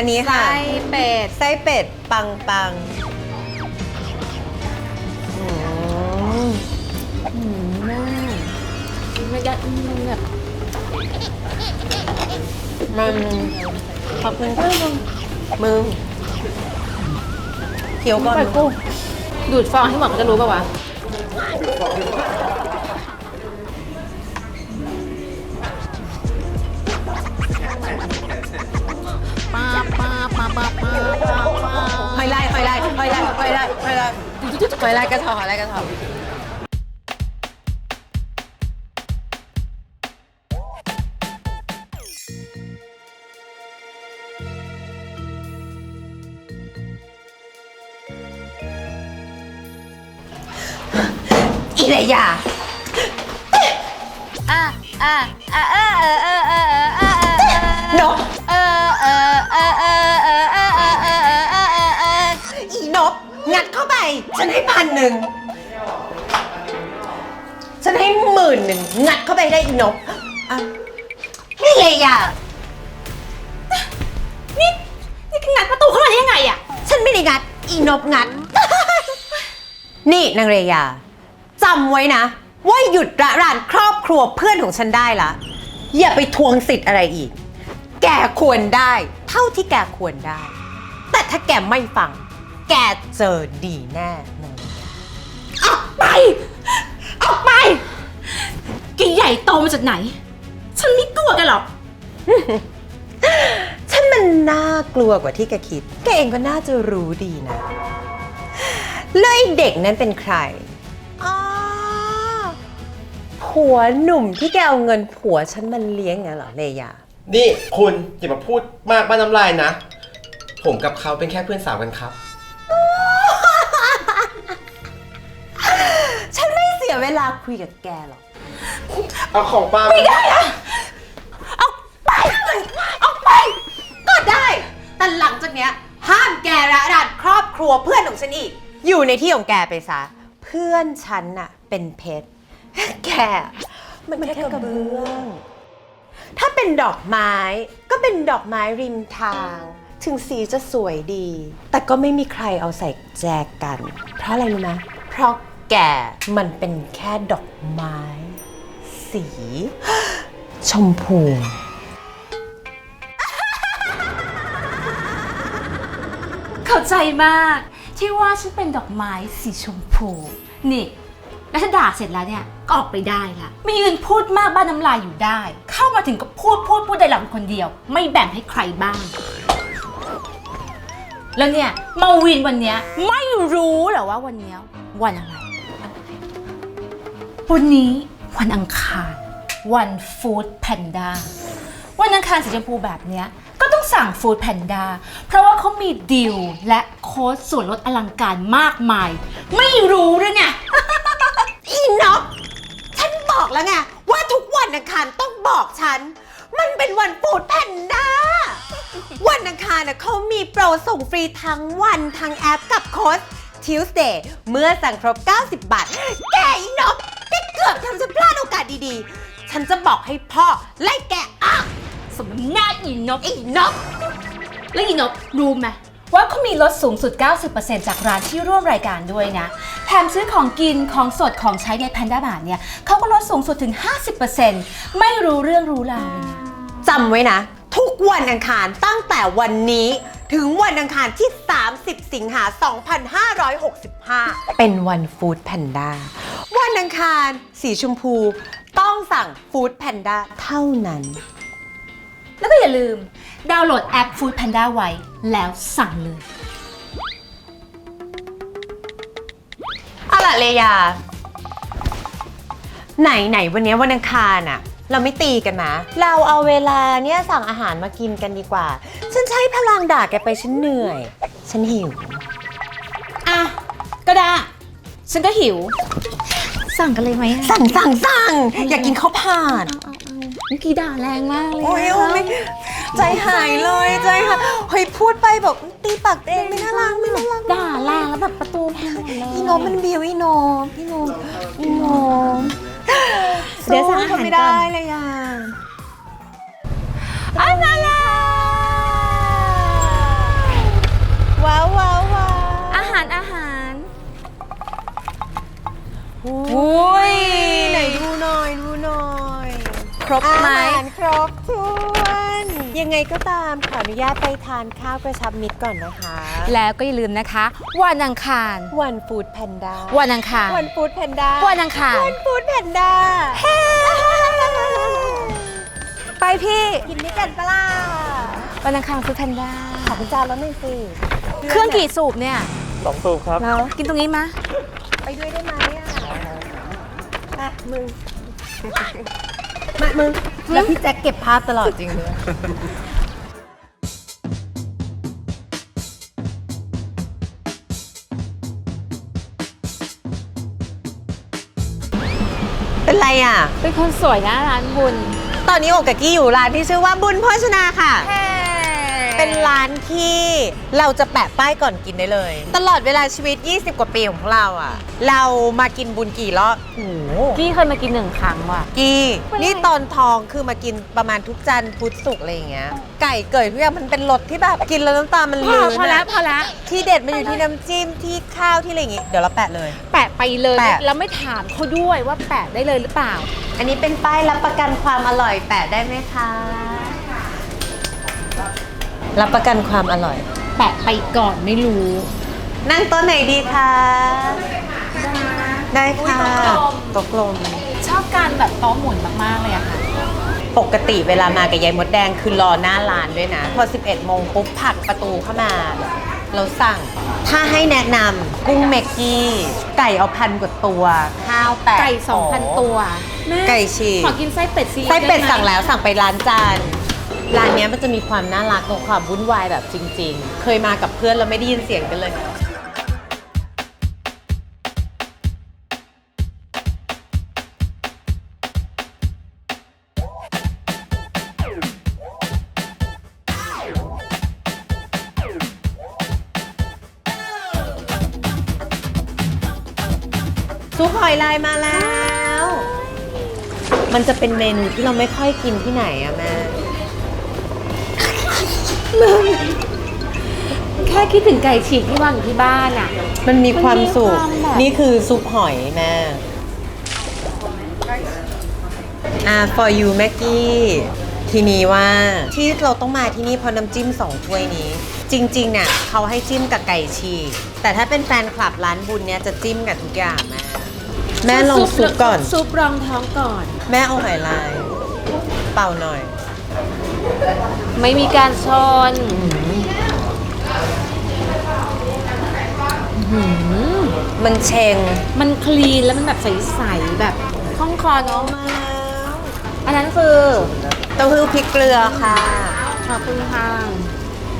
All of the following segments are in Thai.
อันนี้ค่ะ ไส้เป็ด ไส้เป็ดปังปังอืมไม่ได้มันแบบมันขอบคุณค่ะมึงเคี้ยวก่อนไปกุ้งดูดฟองให้หมดมันจะรู้ป่าวะ ป้าป้าป้าป้าป้าป้าป้าหอยลายหอยลายหอยลายหอยลายหอยลายหอยลายกระถอหอยลายกระถออี ฉันให้พันหนึ่ง ฉันให้หมื่นหนึ่งงัดเข้าไปได้อีนกอะนี่เลยอะนี่นี่งัดประตูเข้ามาได้ยังไงอะ ฉันไม่ได้งัด อีนกงัด นี่นางเรยาจำไว้นะ ว่าหยุดระรานครอบครัวเพื่อนของฉันได้ละ อย่าไปทวงสิทธิ์อะไรอีก แกควรได้ เท่าที่แกควรได้ แต่ถ้าแกไม่ฟัง แกเจอดีแน่นางออกไป ออกไปแกใหญ่โตมาจากไหน ฉันไม่กลัวแกันหรอก ฉันมันน่ากลัวกว่าที่แกคิด แกเองก็น่าจะรู้ดีนะแล้วไอ้เด็กนั้นเป็นใครอ๋อผัวหนุ่มที่แกเอาเงินผัวฉันมันเลี้ยงไงเหรอเลยา นี่คุณอย่ามาพูดมากบ้านน้ำลายนะ ผมกับเขาเป็นแค่เพื่อนสาวกันครับ สียเวลาคุยกับแกหรอกเอาของป้าไม่ได้อะเอาไปเอาไป ก็ได้ แต่หลังจากเนี้ย ห้ามแกระรานครอบครัวเพื่อนของฉันอีก อยู่ในที่ของแกไปซะ เพื่อนฉันน่ะ เป็นเพชร แก มันแค่กระเบื้อง ถ้าเป็นดอกไม้ก็เป็นดอกไม้ริมทาง ถึงสีจะสวยดี แต่ก็ไม่มีใครเอาใส่แจกัน เพราะอะไรรู้ไหมเพราะ แก มันเป็นแค่ดอกไม้ สี ชมพู เข้าใจมาก ที่ว่าฉันเป็นดอกไม้สีชมพู นี่ แล้วถ้าด่าเสร็จแล้วเนี่ยก็ออกไปได้ละไม่ยืนพูดมากบ้านน้ำลายอยู่ได้ เข้ามาถึงก็พูดพูดพูดได้หลังคนเดียว ไม่แบ่งให้ใครบ้าง แล้วเนี่ยมาวินวันเนี้ยไม่รู้เหรอว่าวันเนี้ยวันอะไร วันนี้วันอังคาร วันฟู้ดแพนด้าวันอังคารสีชมพูแบบเนี้ยก็ต้องสั่งฟู้ดแพนด้าเพราะว่าเขามีดีลและโค้ดส่วนลดอลังการมากมาย ไม่รู้ด้วยไง อีน็อกฉันบอกแล้วไงว่าทุกวันอังคารต้องบอกฉัน มันเป็นวันฟูดแพนด้า วันอังคารนะเขามีโปรส่งฟรีทั้งวันทั้งแอปกับโค้ด Tuesday เมื่อสั่งครบ 90 บาท แกอีน็อก แกเกือบทำฉันพลาดโอกาสดีๆ ฉันจะบอกให้พ่อไล่แกออกสมน้ำหน้าอีนกอีนกแล้วอีนกรู้ไหมว่าเขามีลดสูงสุด 90%จากร้านที่ร่วมรายการด้วยนะ แถมซื้อของกิน ของสด ของใช้ในแพนด้าบาทเนี่ยเขาก็ลดสูงสุดถึง 50%ไม่รู้เรื่องรู้ราวเลยนะ จำไว้นะ ทุกวันอังคารตั้งแต่วันนี้ ถึงวันอังคารที่ 30 สิงหา 2565 เป็นวันฟู้ดแพนด้าวันอังคารสีชมพู ต้องสั่งฟู้ดแพนด้าเท่านั้น แล้วก็อย่าลืม ดาวน์โหลดแอป Food Panda ไว้ แล้วสั่งเลยเอาล่ะเลยา ไหนไหนวันนี้วันอังคารอะ เราไม่ตีกันนะ เราเอาเวลาเนี่ยสั่งอาหารมากินกันดีกว่า ฉันใช้พลังด่าแกไปฉันเหนื่อย ฉันหิว อะ ก็ได้ ฉันก็หิว สั่งกันเลยไหมสั่งสั่งสั่งอยากกินข้าวผัดเมื่อกี้ด่าแรงมากเลยโอ้ยโอ้ยไม่ใจหายเลยใจหายเฮ้ยพูดไปบอกตีปากตัวเองไม่น่ารักไม่น่ารักด่าแรงแล้วแบบประตูพังหมดเลยอีโนมมันบิวอีโนมพี่โนมอีโนม เดี๋ยวสั่งอาไม่ได้เลยอะอะมาแล้วว้วว้าวว้าวอาหารอาหารอุ้ยไหนดูหน่อยดูาหารครบถ้วน ยังไงก็ตามขออนุญาตไปทานข้าวกระชับมิตรก่อนนะคะ แล้วก็อย่าลืมนะคะ วันอังคาร วันฟู้ดแพนด้าวันอังคาร วันฟู้ดแพนด้าวันอังคาร วันฟู้ดแพนด้าไปพี่ กินด้วยกันปะล่ะวันอังคารฟูดแพนด้าขอคุณจานแล้วหน่อยสิเครื่องกี่สูบเนี่ย สองสูบครับ แล้วกินตรงนี้มะ ไปด้วยได้ไหมอะอะมึง มามึงแล้วพี่แจ็คเก็บภาพตลอดจริงเลยเป็นไรอะ เป็นคนสวยนะร้านบุญ ตอนนี้โอกกับกี้อยู่ร้านที่ชื่อว่าบุญโภชนาค่ะ เป็นร้านที่เราจะแปะป้ายก่อนกินได้เลย ตลอดเวลาชีวิต 20 กว่าปีของพวกเราอะ เรามากินบุญกี่รอบโอ้โหกี้เคยมากินหนึ่งครั้งว่ะ กี้เป็นไรนี่ตอนทองคือมากินประมาณทุกจันทร์พุธศุกร์อะไรอย่างเงี้ย ไก่เกิดทุกอย่างมันเป็นรสที่แบบกินแล้วน้ำตามันพลือมพอแล้วพอแล้ว ที่เด็ดมันอยู่ที่น้ำจิ้มที่ข้าวที่อะไรอย่างงี้เดี๋ยวเราแปะเลย แปะไปเลยแปะ แล้วไม่ถามเขาด้วยว่าแปะได้เลยหรือเปล่า อันนี้เป็นป้ายรับประกันความอร่อยแปะได้ไหมคะ รับประกันความอร่อย แปะไปก่อนไม่รู้ นั่งโต๊ะไหนดีคะ ได้ค่ะโต๊ะกลม ชอบการแบบโต๊ะหมุนมากๆเลยอะค่ะ ปกติเวลามากับยายมดแดงคือรอหน้าร้านด้วยนะ พอ 11 โมงปุ๊บผลักประตูเข้ามา เราสั่ง ถ้าให้แนะนำกุ้งเมกกี้ ไก่เอาพันกว่าตัว ข้าวแปดไก่ 2,000 ตัวแม่ไก่ฉีกขอกินไส้เป็ดซีไส้เป็ดไไหมสั่งแล้วสั่งไปร้านจาน ร้านเนี้ยมันจะมีความน่ารักกับความวุ่นวายแบบจริง ๆ เคยมากับเพื่อนแล้วไม่ได้ยินเสียงกันเลย ซุปหอยลายมาแล้ว มันจะเป็นเมนูที่เราไม่ค่อยกินที่ไหนอะแม่ แค่คิดถึงไก่ฉีกที่วางอยู่ที่บ้านอะมันมีความสุข มันมีความแบบ นี่คือซุปหอยแม่ อ่า for you แม็กกี้ ทีนี้ว่าที่เราต้องมาที่นี่เพราะน้ำจิ้มสองถ้วยนี้ จริงๆเนี่ยเขาให้จิ้มกับไก่ฉีกแต่ถ้าเป็นแฟนคลับร้านบุญเนี่ยจะจิ้มกับทุกอย่างแม่ แม่ลองซุปก่อน ซุปรองท้องก่อน แม่เอาหอยลาย เป่าหน่อย ไม่มีการชนมันเชง มันคลีนแล้วมันแบบใสๆแบบคล่องคอเนาะมาแล้วอันนั้นคือเต้าหู้พริกเกลือค่ะขอบคุณค่ะ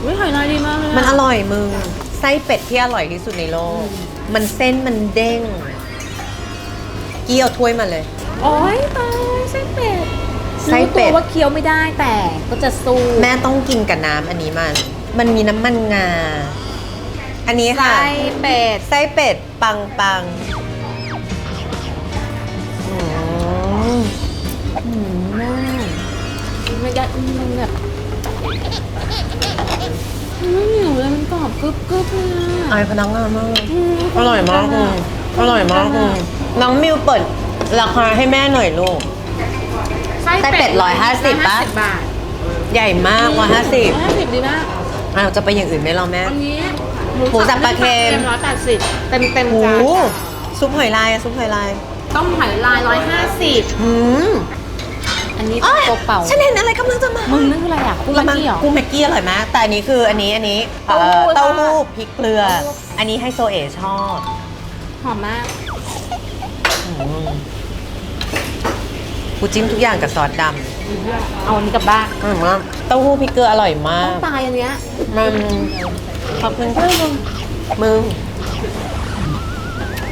วิหอยลายดีมากเลยะมันอร่อยมึง ไส้เป็ดที่อร่อยที่สุดในโลก มันเส้นมันเด้ง กี้เอาถ้วยมาเลย โอ้ยตายไส้เป็ด ไส้เป็ดรู้ตัวว่าเคี้ยวไม่ได้แต่ก็จะสู้แม่ต้องกินกับน้ำอันนี้มัน มันมีน้ำมันงา อันนี้ค่ะ ไส้เป็ด ไส้เป็ดปังปังอืมหืมแม่ไม่ได้มันแบบไม่เหนียวเลยมันกรอบกรึบกรึบเลยอายอะพนักงานมาก มอร่อยมากเลยอร่อยมากเลยน้องมิวเปิดราคาให้แม่หน่อยลูก ไส้เป็ด150ปะบาทใหญ่มากว่าห้าสิบห้าสิบดีมากอ้าวจะไปอย่างอื่นไหมเราแม่ อันนี้หมูสับปลาเค็ม ร้อยแปดสิบเต็มเต็มโอ้จานโหซุปหอยลายอะซุปหอยลายต้มหอยลายร้อยห้าสิบอืมอันนี้อ้ยตัวเป่าฉันเห็นอะไรกำลังจะมามึงนั่นคืออะไรอะกุ้งละมังกี้เหรอ กุ้งแม็กกี้อร่อยมากแต่อันนี้คืออันนี้อันนี้เอ่อเต้าเต้าหู้ หู้พริกเกลือ อันนี้ให้โซเอชอบหอมมาก อืม กูจิ้มทุกอย่างกับซอสดเอาอันนี้กลับบ้านำอร่อยมากเต้าหู้พริกเกลืออร่อยมาต้อก งตายอันเนี้ยมันขอบคุณค่ะมึง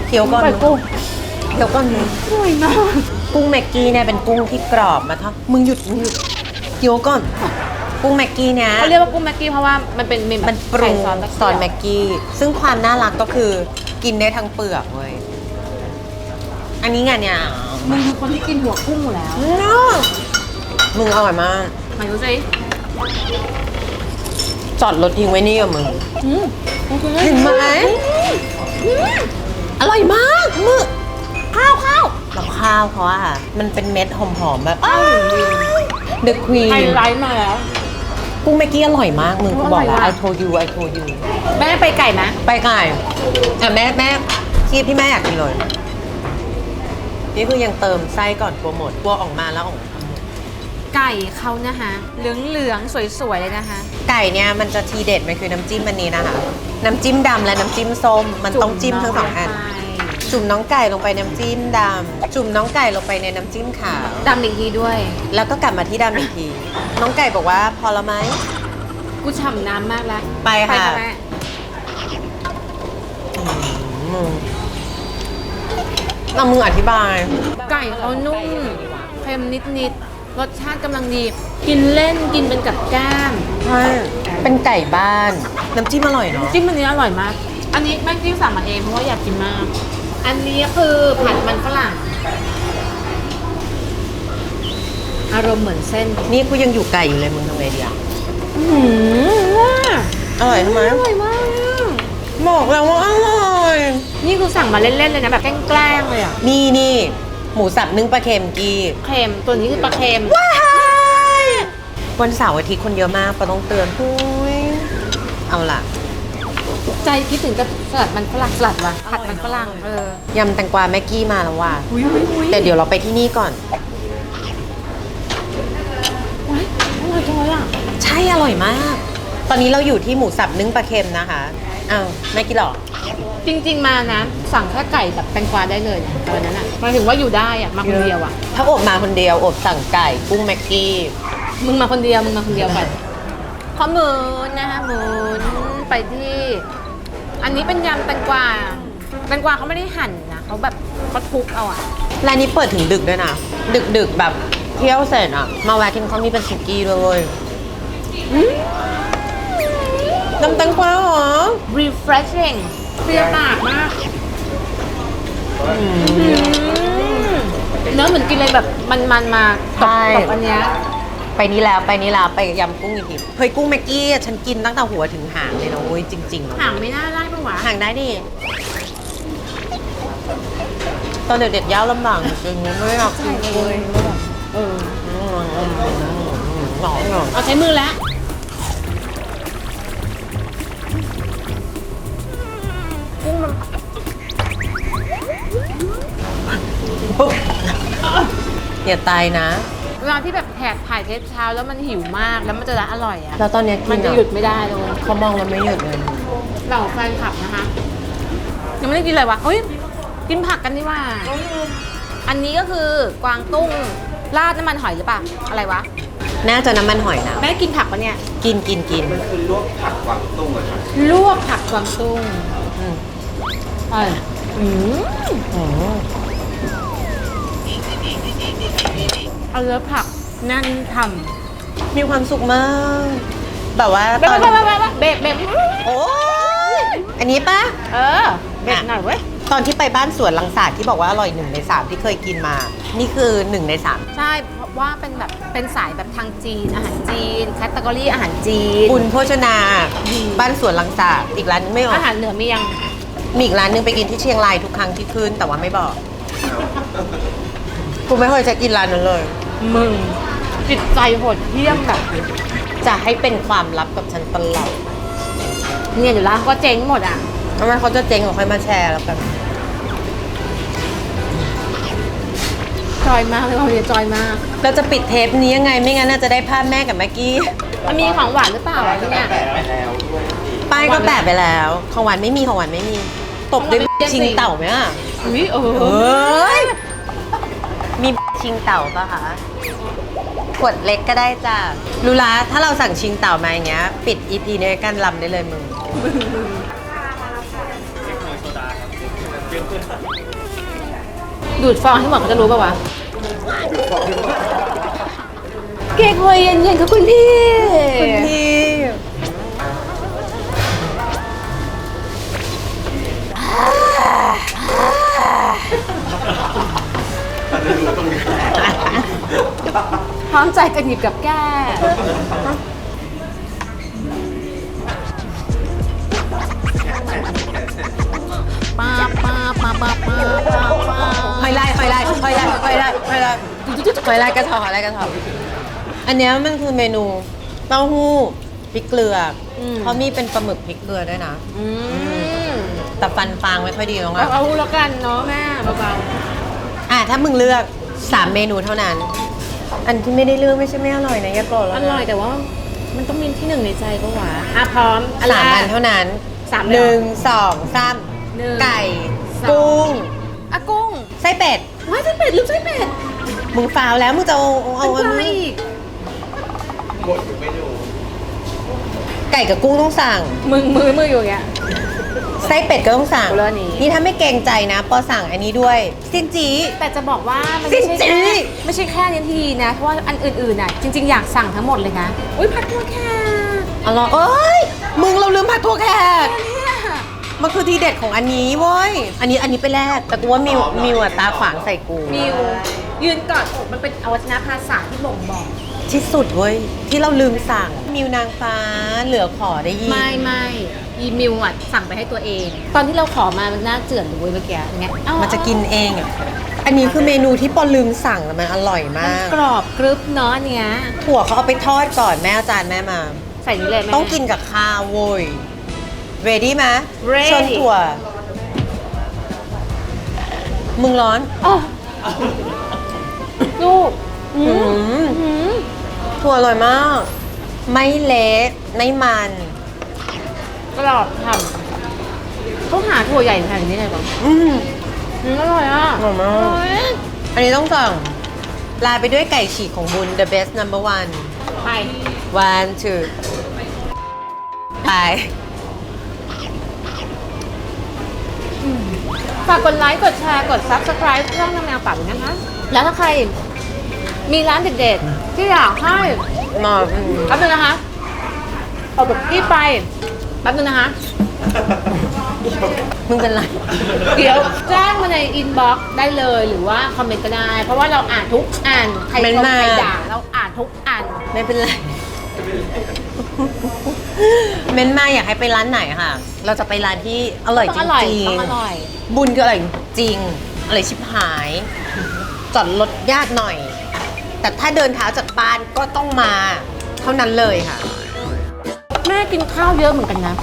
เคี้ยวก่อนปล่อยกุ้งเคี้ยวก่อนมึงอร่อยมาก กุ้งแม็กกี้เนี่ยเป็นกุ้งที่กรอบมาทั้งมึงหยุดมึงหยุดเคี้ยวก่อน กุ้งแม็กกี้เนี่ย เขาเรียกว่ากุ้งแม็กกี้เพราะว่ามันเป็นเมนมันปรุงซอสซอสแม็กกี้ ซึ่งความน่ารักก็คือกินได้ทั้งเปลือกเว้ย อันนี้ไงเนี่ยมึงคือคนที่กินหัวกุ้งอยู่แล้วมึงอร่อยมากไหนดูสิจอดรถทิ้งไว้นี่กับมึงอืมโอเคเห็นไหมอร่อยมากมึงข้าวข้าวกับข้าวเขาอะค่ะ มันเป็นเม็ดหอมๆแบบเดอะควีนไฮไลท์มาแล้วกุ้งเมื่อกี้อร่อยมากมึงกูบอกแล้วอร่อย I มาก told you I told you แม่ไปไก่นะ ไปไก่อะแม่แม่คีบที่แม่อยากกินเลย นี่คือยังเติมไส้ก่อนกลัวหมดกลัวออกมาแล้วออกมาทำหมดไก่เขานะคะเหลืองเหลืองๆสวยๆเลยนะคะ ไก่เนี่ยมันจะทีเด็ดมันคือน้ำจิ้มอันนี้นะคะ น้ำจิ้มดำและน้ำจิ้มส้ม มันต้องจิ้มทั้งสองอัน จุ่มน้องไก่ลงไปน้ำจิ้มดำจุ่มน้องไก่ลงไปในน้ำจิ้มขาว ดำอีกทีด้วย แล้วแล้วก็กลับมาที่ดำอีกที น้องไก่บอกว่าพอละไหม กูฉ่ำน้ำมากแล้วไปค่ะแม่อืม เอามืออธิบาย ไก่เขานุ่มเค็มนิดๆรสชาติกำลังดี กินเล่นกินเป็นกับแก้ม ใช่ เป็นไก่บ้าน น้ำจิ้มอร่อยเนาะ จิ้มอันนี้อร่อยมาก อันนี้แม่จิ้มสั่งมาเองเพราะว่าอยากกินมาก อันนี้คือผัดมันฝรั่ง อารมณ์เหมือนเส้นนี่กูยังอยู่ไก่อยู่เลยมึงทำไงดีอะอืมว่าอร่อยทำไม อร่อยมาก บอกแล้วว่าอร่อย นี่คือสั่งมาเล่นๆเลยนะแบบแกล้งๆเลยอะนี่นี่หมูสับนึ่งปลาเค็มกี้เค็มตัวนี้คือปลาเค็มว้ายวันเสาร์อาทิตย์คนเยอะมากปะต้องเตือนพุ้ยเอาล่ะ ใจคิดถึงกับสลัดมันฝรั่งสลัดว่ะผัดมันฝรั่งเออยำแตงกวาแม็กกี้มาแล้วว่ะอุ้ยอุ้ยอุ้ยแต่เดี๋ยวเราไปที่นี่ก่อนว้ายอร่อยจังเลยอะใช่อร่อยมาก ตอนนี้เราอยู่ที่หมูสับนึ่งปลาเค็มนะคะ อ้าวไม่กินหรอจริง ๆ มานะ สั่งแค่ไก่แบบแตงกวาได้เลยนะตอนนั้นอะหมายถึงว่าอยู่ได้อะมาคนเดียวอะ ถ้าอบมาคนเดียวอบสั่งไก่กุ้งแม็กกี้มึงมาคนเดียวมึงมาคนเดียวไปขอหมุนนะคะหมุนไปที่ อันนี้เป็นยำแตงกวาแตงกวาเขาไม่ได้หั่นนะเขาแบบเขาทุบเอาอะร้านนี้เปิดถึงดึกด้วยนะ ดึกดึกๆแบบเที่ยวเสร็จอะ มาแวะกินข้าวนี่เป็นสุกี้ด้วยเวย น้ำแตงกวาเหรอ refreshing เปรี้ยวปากมากเนื้อเหมือนกินอะไรแบบมันๆมาใช่กับกับอันเนี้ยไปนี่แล้วไปนี่แล้วไปยำกุ้งอีกทีเฮ้ยกุ้งแม็กกี้อะฉันกินตั้งแต่หัวถึงหางเลยนะเว้ยจริงๆห่างไม่น่าได้ปะวะหางได้ดิ ตอนเด็กๆย่าลำบากจริงๆไม่อยากกินกุ้งเออหนองหนองเอาใช้มือแล้ว ปุ๊บอย่าตายนะ เวลาที่แบบแขกถ่ายเทปเช้าแล้วมันหิวมากแล้วมันจะอร่อยอะแล้วตอนเนี้ยกิมันนจะอะหยุดไม่ได้เลย เขามองเราไม่หยุดเลยเราแฟนคลับนะคะ ยังไม่ได้กินเลยวะเฮ้ย กินผักกันดีกว่า อันนี้ก็คือกวางตุ้งราดน้ำมันหอยหรือเปล่า อะไรวะ น่าจะน้ำมันหอยนะ แม่กินผักปะเนี่ย กินกินกินคือลวกผักกวางตุ้งอะครับลวกผักกวางตุ้ง อืมอร่อยอืมอืมเอาเลือผักแนั่นทมีความสุขมาก แบบว่าำตอนเบบเบบเบบเบบโอ้ยอันนี้ปะ เออเบบหน่อยเว้ย ตอนที่ไปบ้านสวนลังสาดที่บอกว่าอร่อยหนึ่งในสามที่เคยกินมา นี่คือหนึ่งในสามใช่ เพราะว่าเป็นแบบเป็นสายแบบทางจีน อาหารจีน แคตตากรีอาหารจีน บุญโภชนา บ้านสวนลังสาดอีกร้านนึงไม่ออกอาหารเหนือมียัง มีอีกร้านนึงไปกินที่เชียงรายทุกครั้งที่ขึ้นแต่ว่าไม่บอก กูไม่เคยจะกินร้านนั้นเลย มึง จิตใจโหดเหี้ยมแบบ จะให้เป็นความลับกับฉันตลอดเนี่ยเดี๋ยวร้านเขาก็เจ๊งหมดอะทำไมเขาจะเจ๊งของค่อยมาแชร์แล้วกัน จอยมากเลยวันนี้จอยมาก เราจะปิดเทปนี้ยังไงไม่งั้นน่าจะได้ภาพแม่กับแม็กกี้ มันมีของหวานหรือเปล่าที่เนี่ยป้ายก็แปะไปแล้ว ของหวานไม่มีของหวานไม่มี ตบด้วยชิงเต่าไหมอะอุ้ยเอเออ้ยมีชิงเต่าปะคะขวดเล็กก็ได้จ้ะลูลาถ้าเราสั่งชิงเต่ามาอย่างเงี้ย ปิดอีพีนี้กันลำได้เลยมึงดูดฟองให้หมดเขาจะรู้ป่าวะเก๊กฮวยเย็นๆค่ะคุณพี่ คุณพี่ พร้อมใจกันหยิบกับแก้ป้าป้าป้าป้าป้าป้าป้าหอยลายหอยลายหอยหอยลายกระถอหอยลายกระถออันเนี้ยมันคือเมนูเต้าหู้พริกเกลืออมเขามีเป็นปลาหมึกพริกเกลือด้วยนะ อืม แต่ฟันฟางไม่ค่อยดีแล้วไงเอาเอาแล้วกันเนาะแม่เบาอะถ้ามึงเลือก3เมนูเท่านั้น อันที่ไม่ได้เลือกไม่ใช่ไม่อร่อยนะอย่าโกรธๆแล้วอนะร่อยแต่ว่ามันต้องมีที่หนึ่งในใจก็หวาอะพร้อมอันสามแรอักนเท่านั้นสามเลยหเหรอนึ่งสองสามหนึ่งไก่สอง กุ้งอะกุ้งไส้เป็ดว้ายไส้เป็ดลืมไส้เป็ดมึงฟาวแล้วมึงจะเอาเอาเป็นอันปลานี้อีกกดอยู่ไม่ดูไก่กับกุ้งต้องสั่งมึงมือมืออยู่อย่างเงี้ย ไส้เป็ดก็ต้องสั่ง แล้วอันนี้นี่ถ้าไม่เกรงใจนะ ปอสั่งอันนี้ด้วย ซินจี แต่จะบอกว่ามันไม่ใช่จริแค่งไม่ใช่แค่นี้ทีดีนะ เพราะว่าอันอื่นๆน่ะจริง ๆ อยากสั่งทั้งหมดเลยนะ อุ้ยผัดตัวแค่อร่อยเอ้ย มึงเราลืมผัดถั่วแขกเนี่ยมันคือทีเด็ดของอันนี้เว้ย อันนี้อันนี้ไปแรก แต่กูว่ามิวมิวอะตาขวางใส่กู มิวยืนกอดอกมันเป็นอวัจนภาษาที่บ่งบอก ที่สุดเว้ย ที่เราลืมสั่ง มิวนางฟ้าเหลือขอได้ยิน ไม่ไม่อีมิวอะสั่งไปให้ตัวเอง ตอนที่เราขอมามันน่าเจือนเลยเว้ยเมื่อกี้อย่างเงี้ยเอามันจะกินเองอะอันนี้คือเมนูที่ปอลืมสั่งแล้วมันอร่อยมันมากกรอบกรึบเนาะอันเนี้ยถั่วเขาเอาไปทอดก่อนแม่เอาจานแม่มา ใส่นี้เลยแม่ต้องกินกับข้าวโว้ย ready ไหม Ready ชนถั่ว มึงร้อนอ๋อลูกอือืมมอืม ถั่วอร่อยมาก ไม่เละไม่มัน กรอบทำเขาหาถั่วใหญ่ขนาดนี้เลยเหรออืมอืมอร่อยอะอร่อยมากอร่อยอันนี้ต้องสั่งลาไปด้วยไก่ฉีกของบุญ the best number one ไป one two ไป ฝากกดไลค์ กดแชร์ กด subscribe ช่องน้ำแมวป่าด้วยนะคะ แล้วถ้าใคร มีร้านเด็ดๆที่อยากให้มาอืมแป๊บนึงนะคะเอาแบบพี่ไปแป๊บนึงนะคะ มึงเป็นไร เดี๋ยวแจ้งมาในอินบ็อกซ์ได้เลยหรือว่าคอมเมนต์ก็ได้ เพราะว่าเราอ่านทุกอ่านใครเม้นชมมาใครด่าเราอ่านทุกอ่านไม่เป็นไร เม้นมาอยากให้ไปร้านไหนค่ะ เราจะไปร้านที่อร่อยต้จองอร่อยริงต้องอร่อยๆบุญคืออร่อยจริงอร่อยชิบหาย จอดรถยากหน่อย แต่ถ้าเดินเท้าจากบ้านก็ต้องมา เท่านั้นเลยค่ะ แม่กินข้าวเยอะเหมือนกันนะ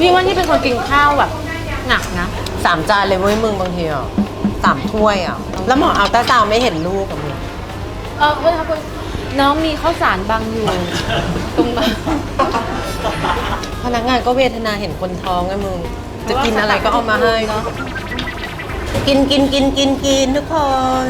นี่ว่านี่เป็นคนกินข้าวแบบหนักนะสามจานเลยเว้ยมึงบางทีอะสามถ้วยอะ แล้วหมอเอาตาซาวไม่เห็นลูกอะมึงเออเว้ยครับคุณน้องมีข้าวสารบังอยู่ ตรงนั้นพนักงานก็เวทนาเห็นคนท้องไงมึง จะกินอะไรก็เอามาให้กินกินกินกินกินทุกคน